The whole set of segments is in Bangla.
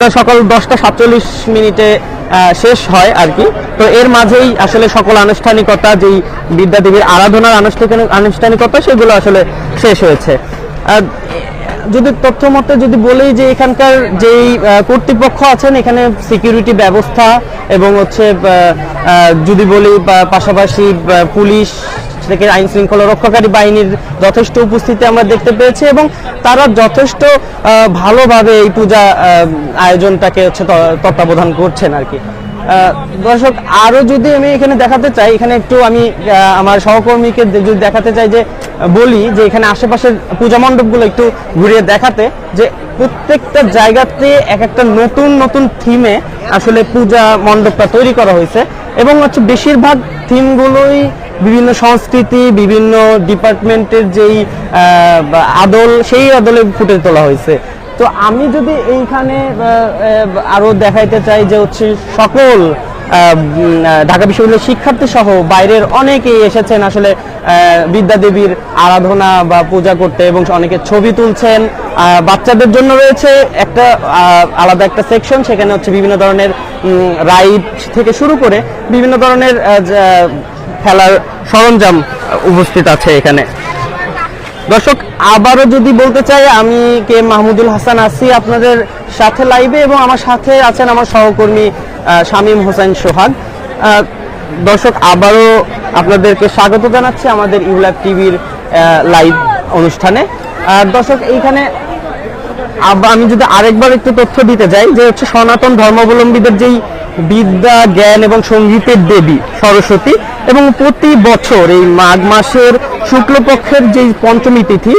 সকাল দশটা সাতচল্লিশ মিনিটে শেষ হয় আর কি। তো এর মাঝেই আসলে সকল আনুষ্ঠানিকতা, যেই বিদ্যাদেবীর আরাধনার আনুষ্ঠানিক, আনুষ্ঠানিকতা, সেগুলো আসলে শেষ হয়েছে। যদি তথ্য মতে যদি বলি যে এখানকার যেই কর্তৃপক্ষ আছেন, এখানে সিকিউরিটি ব্যবস্থা এবং হচ্ছে যদি বলি পাশাপাশি পুলিশ থেকে আইন শৃঙ্খলা রক্ষাকারী বাহিনীর যথেষ্ট উপস্থিতি আমরা দেখতে পেয়েছি এবং তারা যথেষ্ট ভালোভাবে এই পূজা আয়োজনটাকে হচ্ছে তত্ত্বাবধান করছেন আর কি। দর্শক, আরও যদি আমি এখানে দেখাতে চাই, এখানে একটু আমি আমার সহকর্মীকে যদি দেখাতে চাই যে বলি যে এখানে আশেপাশের পূজা মণ্ডপগুলো একটু ঘুরিয়ে দেখাতে, যে প্রত্যেকটা জায়গাতে এক একটা নতুন নতুন থিমে আসলে পূজা মণ্ডপটা তৈরি করা হয়েছে। এবং হচ্ছে বেশিরভাগ থিমগুলোই বিভিন্ন সংস্কৃতি, বিভিন্ন ডিপার্টমেন্টের যেই আদল, সেই আদলে ফুটে তোলা হয়েছে। তো আমি যদি এইখানে আহ, আহ, আরও দেখাইতে চাই যে হচ্ছে সকল ঢাকা বিশ্ববিদ্যালয়ের শিক্ষার্থী সহ বাইরের অনেকেই এসেছেন আসলে বিদ্যাদেবীর আরাধনা বা পূজা করতে এবং অনেকে ছবি তুলছেন। বাচ্চাদের জন্য রয়েছে একটা আলাদা একটা সেকশন সেখানে হচ্ছে বিভিন্ন ধরনের রাইড থেকে শুরু করে বিভিন্ন ধরনের খেলার সরঞ্জাম উপস্থিত আছে এখানে। দর্শক, আবারও যদি বলতে চাই, আমি কে মাহমুদুল হাসান আছি আপনাদের সাথে লাইভে এবং আমার সাথে আছেন আমার সহকর্মী শামীম হোসেন সোহাগ। দর্শক, আবারও আপনাদেরকে স্বাগত জানাচ্ছি আমাদের ইউলাভ টিভির লাইভ অনুষ্ঠানে। দর্শক, এইখানে আমি যদি আরেকবার একটু তথ্য দিতে যাই, যে হচ্ছে সনাতন ধর্মাবলম্বীদের যেই বিদ্যা, জ্ঞান এবং সঙ্গীতের দেবী সরস্বতী এবং প্রতি বছর এই মাঘ মাসের শুক্লপক্ষের যেই পঞ্চমী তিথি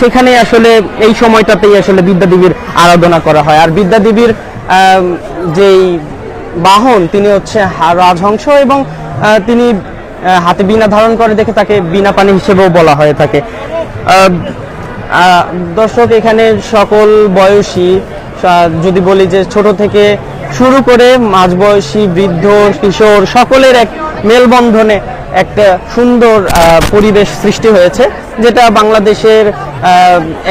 সেখানে আসলে এই সময়টাতেই আসলে বিদ্যাদেবীর আরাধনা করা হয়। আর বিদ্যাদেবীর যেই বাহন, তিনি হচ্ছে রাজহংস এবং তিনি হাতে বীণা ধারণ করে দেখে তাকে বিনা পানি হিসেবেও বলা হয়ে থাকে। দর্শক, এখানে সকল বয়সী যদি বলি যে ছোট থেকে শুরু করে মাঝবয়সী, বৃদ্ধ, কিশোর সকলের এক মেলবন্ধনে একটা সুন্দর পরিবেশ সৃষ্টি হয়েছে, যেটা বাংলাদেশের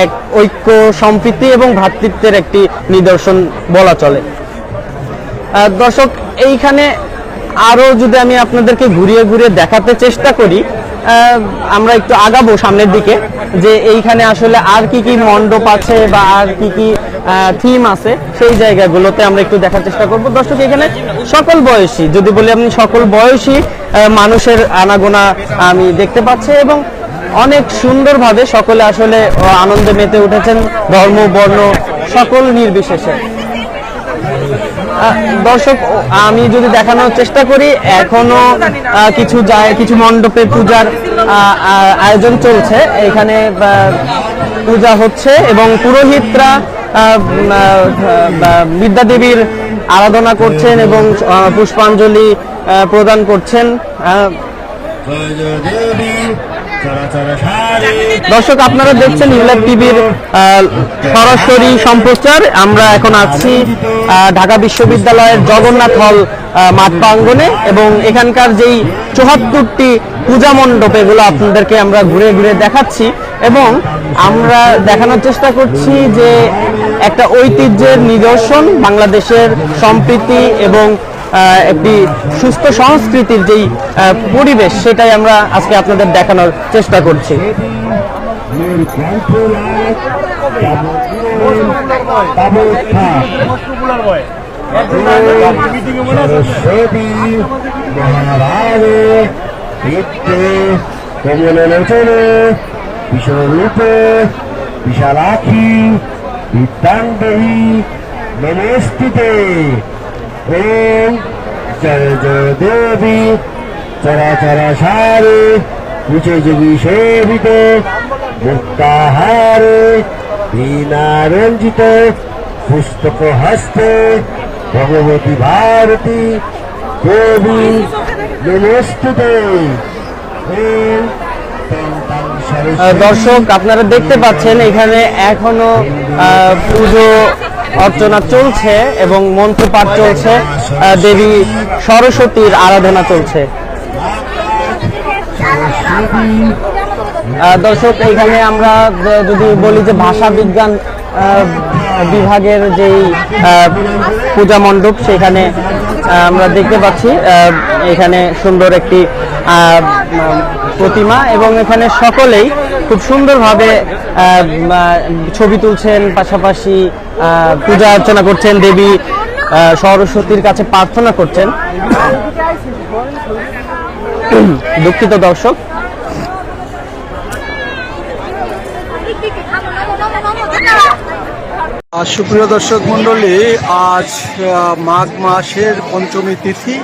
এক ঐক্য, সম্প্রীতি এবং ভ্রাতৃত্বের একটি নিদর্শন বলা চলে। দর্শক, এইখানে আরও যদি আমি আপনাদেরকে ঘুরিয়ে ঘুরিয়ে দেখাতে চেষ্টা করি আমরা একটু আগাবো সামনের দিকে, যে এইখানে আসলে আর কি কি মণ্ডপ আছে বা আর কি কি থিম আছে, সেই জায়গাগুলোতে আমরা একটু দেখার চেষ্টা করব। দর্শক, এখানে সকল বয়সী, যদি বলি আপনি সকল বয়সী মানুষের আনাগোনা আমি দেখতে পাচ্ছি এবং অনেক সুন্দরভাবে সকলে আসলে আনন্দে মেতে উঠেছেন ধর্ম, বর্ণ, সকল নির্বিশেষে। দর্শক আমি যদি দেখানোর চেষ্টা করি, এখনও কিছু যায়, কিছু মণ্ডপে পূজার আয়োজন চলছে। এখানে পূজা হচ্ছে এবং পুরোহিতরা বিদ্যাদেবীর আরাধনা করছেন এবং পুষ্পাঞ্জলি প্রদান করছেন। দর্শক, আপনারা দেখছেন ইউলাভ টিভির সরাসরি সম্প্রচার। আমরা এখন আছি ঢাকা বিশ্ববিদ্যালয়ের জগন্নাথ হল মাঠ প্রাঙ্গণে এবং এখানকার যেই চুহাত্তরটি পূজা মণ্ডপ, এগুলো আপনাদেরকে আমরা ঘুরে ঘুরে দেখাচ্ছি এবং আমরা দেখানোর চেষ্টা করছি যে একটা ঐতিহ্যের নিদর্শন, বাংলাদেশের সম্প্রীতি এবং একটি সুস্থ সংস্কৃতির যেই পরিবেশ, সেটাই আমরা আজকে আপনাদের দেখানোর চেষ্টা করছি। বিশালাক্ষী বিদ্যাঙ্গী নমস্তুতে ওম জয় জয় দেবী চরাচর সারে উচে যোগী সেবিত মুক্তাহারে বীণা রঞ্জিত পুস্তক হস্তে ভগবতী ভারতী দেবী নমস্তুতে। ওম দর্শক আপনারা দেখতে পাচ্ছেন এখানে এখনও আহ, পুজো অর্চনা চলছে এবং মন্ত্রপাঠ চলছে দেবী সরস্বতীর আরাধনা চলছে। দর্শক, এখানে আমরা যদি বলি যে ভাষা বিজ্ঞান বিভাগের যেই পূজা মণ্ডপ, সেখানে আমরা দেখতে পাচ্ছি এখানে সুন্দর একটি প্রতিমা এবং এখানে সকলেই খুব সুন্দরভাবে ছবি তুলছেন। পাশাপাশি পূজা অর্চনা করছেন, দেবী সরস্বতীর কাছে প্রার্থনা করছেন। দুঃখিত দর্শক। সুপ্রিয় দর্শক মণ্ডলী, আজ মাঘ মাসের পঞ্চমী তিথি।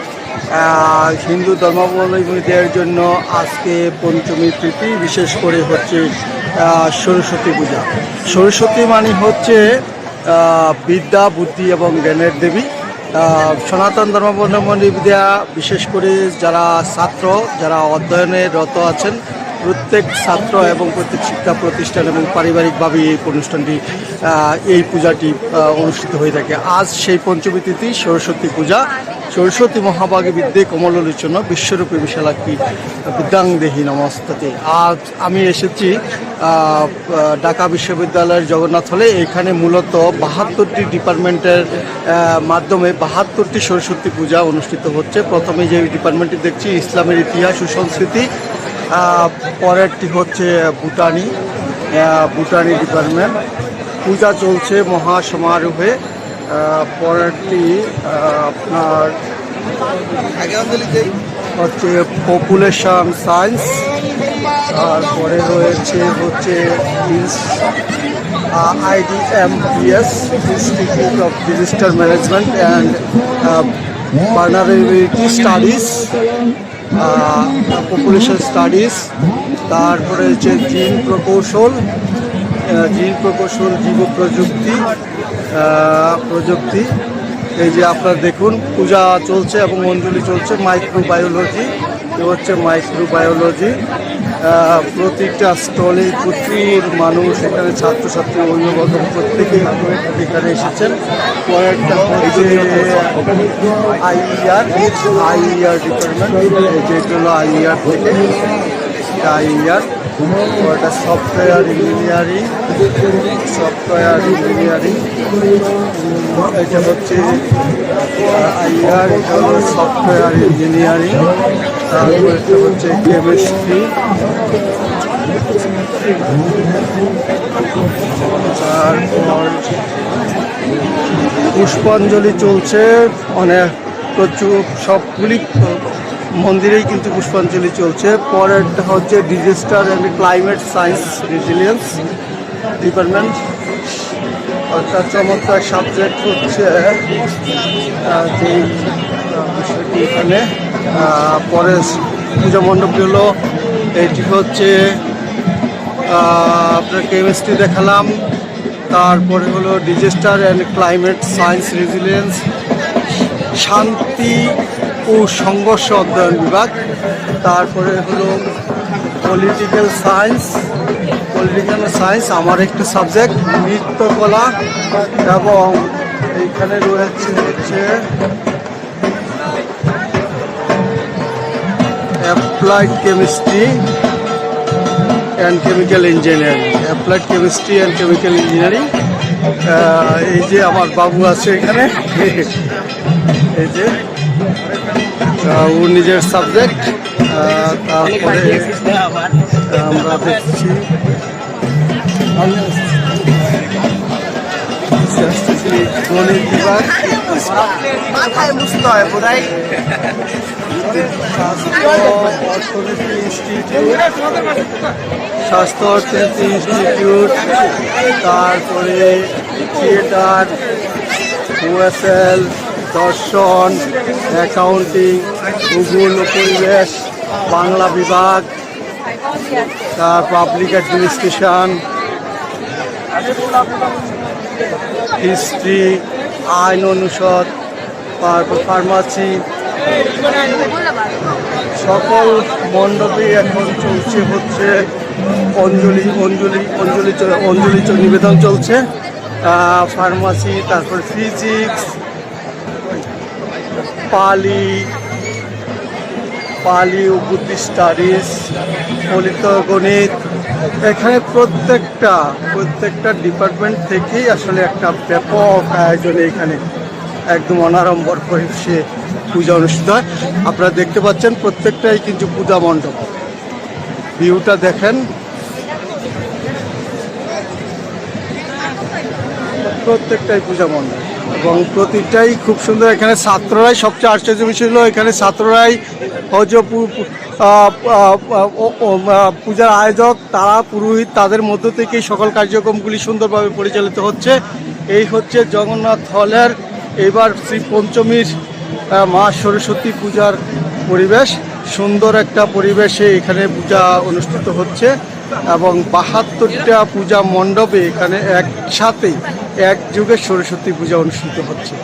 হিন্দু ধর্মাবলম্বীদের জন্য আজকে পঞ্চমী তিথি, বিশেষ করে হচ্ছে সরস্বতী পূজা। সরস্বতী মানে হচ্ছে বিদ্যা, বুদ্ধি এবং জ্ঞানের দেবী। সনাতন ধর্মাবলম্বীরা বিশেষ করে যারা ছাত্র, যারা অধ্যয়নে রত আছেন, প্রত্যেক ছাত্র এবং প্রত্যেক শিক্ষা প্রতিষ্ঠান এবং পারিবারিকভাবে এই অনুষ্ঠানটি এই পূজাটি অনুষ্ঠিত হয়ে থাকে। আজ সেই পঞ্চমী তিথি, সরস্বতী পূজা। সরস্বতী মহাভাগে বিদ্যে কমলোচন বিশ্বরূপী বিশালাক্ষী বিদ্যাং দেহি নমস্তাতে। আজ আমি এসেছি ঢাকা বিশ্ববিদ্যালয়ের জগন্নাথ হলে। এখানে মূলত বাহাত্তরটি ডিপার্টমেন্টের মাধ্যমে বাহাত্তরটি সরস্বতী পূজা অনুষ্ঠিত হচ্ছে। প্রথমে যে ডিপার্টমেন্টটি দেখছি ইসলামের ইতিহাস ও সংস্কৃতি। পরেরটি হচ্ছে ভুটানি ভুটানি ডিপার্টমেন্ট। পূজা চলছে মহা সমারোহে আহ, পরেরটি আপনার হচ্ছে পপুলেশন সায়েন্স তারপরে রয়েছে হচ্ছে IDMPS institute of digital management and vulnerability studies population studies তারপরে হচ্ছে জিন প্রকৌশল জিন প্রকৌশল জীব প্রযুক্তি প্রযুক্তি। এই যে আপনারা দেখুন, পূজা চলছে এবং অঞ্জলি চলছে মাইক্রোবায়োলজি এ হচ্ছে মাইক্রোবায়োলজি প্রতিটা স্টলে প্রচুর মানুষ, এখানে ছাত্রছাত্রী অভিভাবক প্রত্যেকেই এখানে এসেছেন। পরেরটা হচ্ছে আইইআর আইইআর ডিপার্টমেন্ট যেটা হলো আইইআর থেকে। আইইআর ওটা সফটওয়্যার ইঞ্জিনিয়ারিং সফটওয়্যার ইঞ্জিনিয়ারিং এটা হচ্ছে আইআর এটা হলো সফটওয়্যার ইঞ্জিনিয়ারিং তারপর এটা হচ্ছে কেমিস্ট্রি তারপর পুষ্পাঞ্জলি চলছে অনেক প্রচুর সবগুলি মন্দিরেই কিন্তু পুষ্পাঞ্জলি চলছে। পরেরটা হচ্ছে disaster and climate science resilience department অর্থাৎ চমৎকার সাবজেক্ট হচ্ছে যে বিষয়টি এখানে পরে পূজা মণ্ডপটি হলো। এটি হচ্ছে আপনার কেমিস্ট্রি দেখালাম। তারপরে হলো disaster and climate science resilience শান্তি ও সংঘর্ষ অধ্যয়ন বিভাগ, তারপরে হলো পলিটিক্যাল সায়েন্স পলিটিক্যাল সায়েন্স আমার একটা সাবজেক্ট নৃত্যকলা, এবং এইখানে রয়েছে হচ্ছে applied chemistry and chemical engineering applied chemistry and chemical engineering এই যে আমার বাবু আছে এখানে, এই যে ওর নিজের সাবজেক্ট তারপরে আমরা দেখছি। গণিত বিভাগ। মাথায় বুঝতে হয় বোধহয়। ইনস্টিটিউট স্বাস্থ্য অর্থনীতি ইনস্টিটিউট তারপরে থিয়েটার ওএসএল দর্শন অ্যাকাউন্টিং ভূগোল পরিবেশ, বাংলা বিভাগ, তার পাবলিক অ্যাডমিনিস্ট্রেশন হিস্ট্রি আইন অনুষদ, তারপর ফার্মাসি সকল মণ্ডপে এখন চলছে হচ্ছে অঞ্জলি অঞ্জলি অঞ্জলি অঞ্জলি নিবেদন চলছে। ফার্মাসি তারপর ফিজিক্স পালি পালি ও বুদ্ধি স্টাডিজ ফলিত গণিত। এখানে প্রত্যেকটা প্রত্যেকটা ডিপার্টমেন্ট থেকেই আসলে একটা ব্যাপক আয়োজন এখানে একদম অনারম্বর পরিবেশে পূজা অনুষ্ঠিত হয়। আপনারা দেখতে পাচ্ছেন প্রত্যেকটাই কিন্তু পূজা মণ্ডপ। ভিউটা দেখেন। প্রত্যেকটাই পূজা মণ্ডপ। এবং প্রতিটাই খুব সুন্দর। এখানে ছাত্ররাই সবচেয়ে আশ্চর্য বিষয় হলো, এখানে ছাত্ররাই হজ পূজার আয়োজক। তারা পুরোহিত, তাদের মধ্য থেকেই সকল কার্যক্রমগুলি সুন্দরভাবে পরিচালিত হচ্ছে। এই হচ্ছে জগন্নাথ হলের, এবার শ্রী পঞ্চমীর মা সরস্বতী পূজার পরিবেশ। সুন্দর একটা পরিবেশে এখানে পূজা অনুষ্ঠিত হচ্ছে। এবং বাহাত্তরটা পূজা মণ্ডপে এখানে একসাথে এক যুগে সরস্বতী পূজা অনুষ্ঠিত হচ্ছে।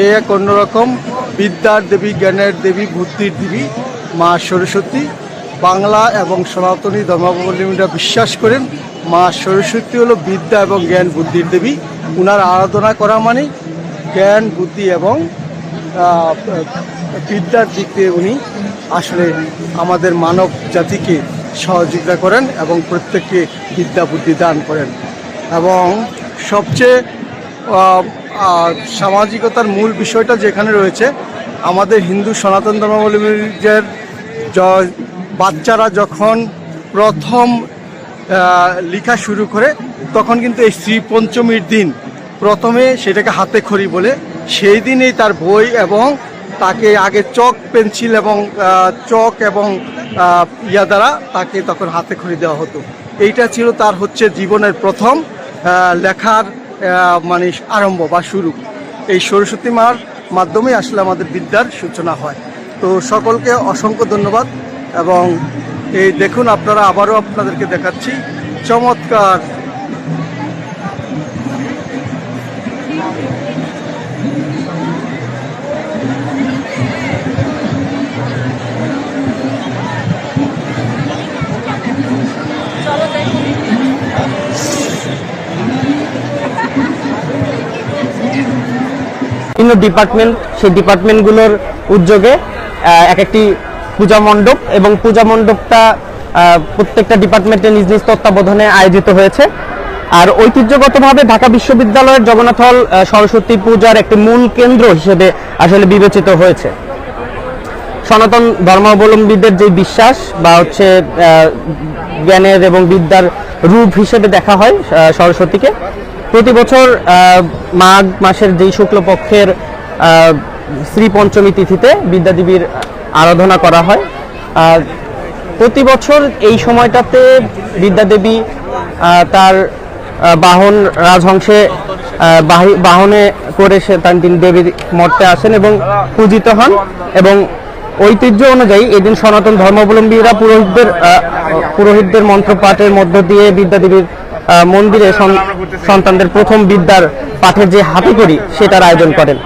এই এক অন্যরকম বিদ্যার দেবী, জ্ঞানের দেবী, বুদ্ধির দেবী মা সরস্বতী। বাংলা এবং সনাতনী ধর্মাবলম্বীরা বিশ্বাস করেন, মা সরস্বতী হলো বিদ্যা এবং জ্ঞান, বুদ্ধির দেবী। উনার আরাধনা করা মানে জ্ঞান, বুদ্ধি এবং বিদ্যার দিক উনি আসলে আমাদের মানব জাতিকে সহযোগিতা করেন এবং প্রত্যেককে বিদ্যা বুদ্ধি দান করেন। এবং সবচেয়ে সামাজিকতার মূল বিষয়টা যেখানে রয়েছে, আমাদের হিন্দু সনাতন ধর্মাবলম্বীদের বাচ্চারা যখন প্রথম লেখা শুরু করে, তখন কিন্তু এই শ্রী পঞ্চমীর দিন প্রথমে সেটাকে হাতে খড়ি বলে, সেই দিনেই তার বই এবং তাকে আগে চক পেন্সিল এবং চক এবং ইয়া দ্বারা তাকে তখন হাতে খড়ি দেওয়া হতো। এইটা ছিল তার হচ্ছে জীবনের প্রথম লেখার মানে আরম্ভ বা শুরু। এই সরস্বতী মার মাধ্যমে আসলে আমাদের বিদ্যার সূচনা হয়। তো সকলকে অসংখ্য ধন্যবাদ এবং এই দেখুন আপনারা আবারও আপনাদেরকে দেখাচ্ছি। চমৎকার বিভিন্ন ডিপার্টমেন্ট সেই ডিপার্টমেন্টগুলোর উদ্যোগে এক একটি পূজা মণ্ডপ এবং পূজা মণ্ডপটা প্রত্যেকটা ডিপার্টমেন্টের নিজ নিজ তত্ত্বাবধানে আয়োজিত হয়েছে। আর ঐতিহ্যগতভাবে ঢাকা বিশ্ববিদ্যালয়ের জগন্নাথ হল সরস্বতী পূজার একটি মূল কেন্দ্র হিসেবে আসলে বিবেচিত হয়েছে। সনাতন ধর্মাবলম্বীদের যে বিশ্বাস বা হচ্ছে জ্ঞানের এবং বিদ্যার রূপ হিসেবে দেখা হয় সরস্বতীকে। প্রতি বছর মাঘ মাসের যেই শুক্লপক্ষের শ্রী পঞ্চমী তিথিতে বিদ্যাদেবীর আরাধনা করা হয়। প্রতি বছর এই সময়টাতে বিদ্যাদেবী তার বাহন রাজহংসে বাহনে করে সে তার তিনি দেবীর মর্তে আসেন এবং পূজিত হন এবং ঐতিহ্য অনুযায়ী এদিন সনাতন ধর্মাবলম্বীরা পুরোহিতদের পুরোহিতদের মন্ত্রপাঠের মধ্য দিয়ে বিদ্যাদেবীর মন্দিরে সন- সন্তানদের প্রথম বিদ্যার পাঠের যে হাতে করি সেটার আয়োজন করেন।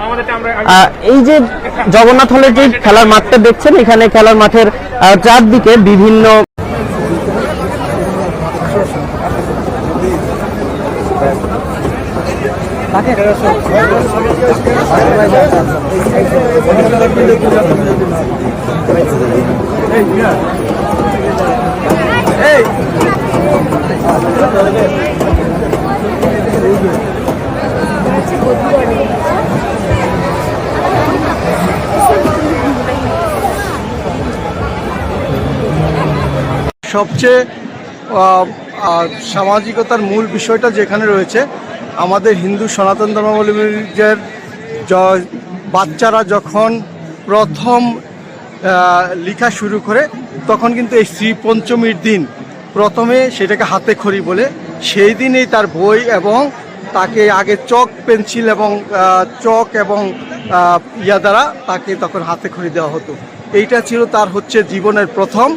আহ, এই যে জগন্নাথ হলের যে খেলার মাঠটা দেখছেন এখানে খেলার মাঠের আহ, চারদিকে বিভিন্ন সবচেয়ে সামাজিকতার মূল বিষয়টা যেখানে রয়েছে, আমাদের হিন্দু সনাতন ধর্মাবলম্বীদের বাচ্চারা যখন প্রথম লেখা শুরু করে, তখন কিন্তু এই শ্রী পঞ্চমীর দিন প্রথমে সেটাকে হাতে খড়ি বলে সেই দিনেই তার বই এবং তাকে আগে চক পেন্সিল এবং চক এবং ইয়া দ্বারা তাকে তখন হাতে খড়ি দেওয়া হতো। এইটা ছিল তার হচ্ছে জীবনের প্রথম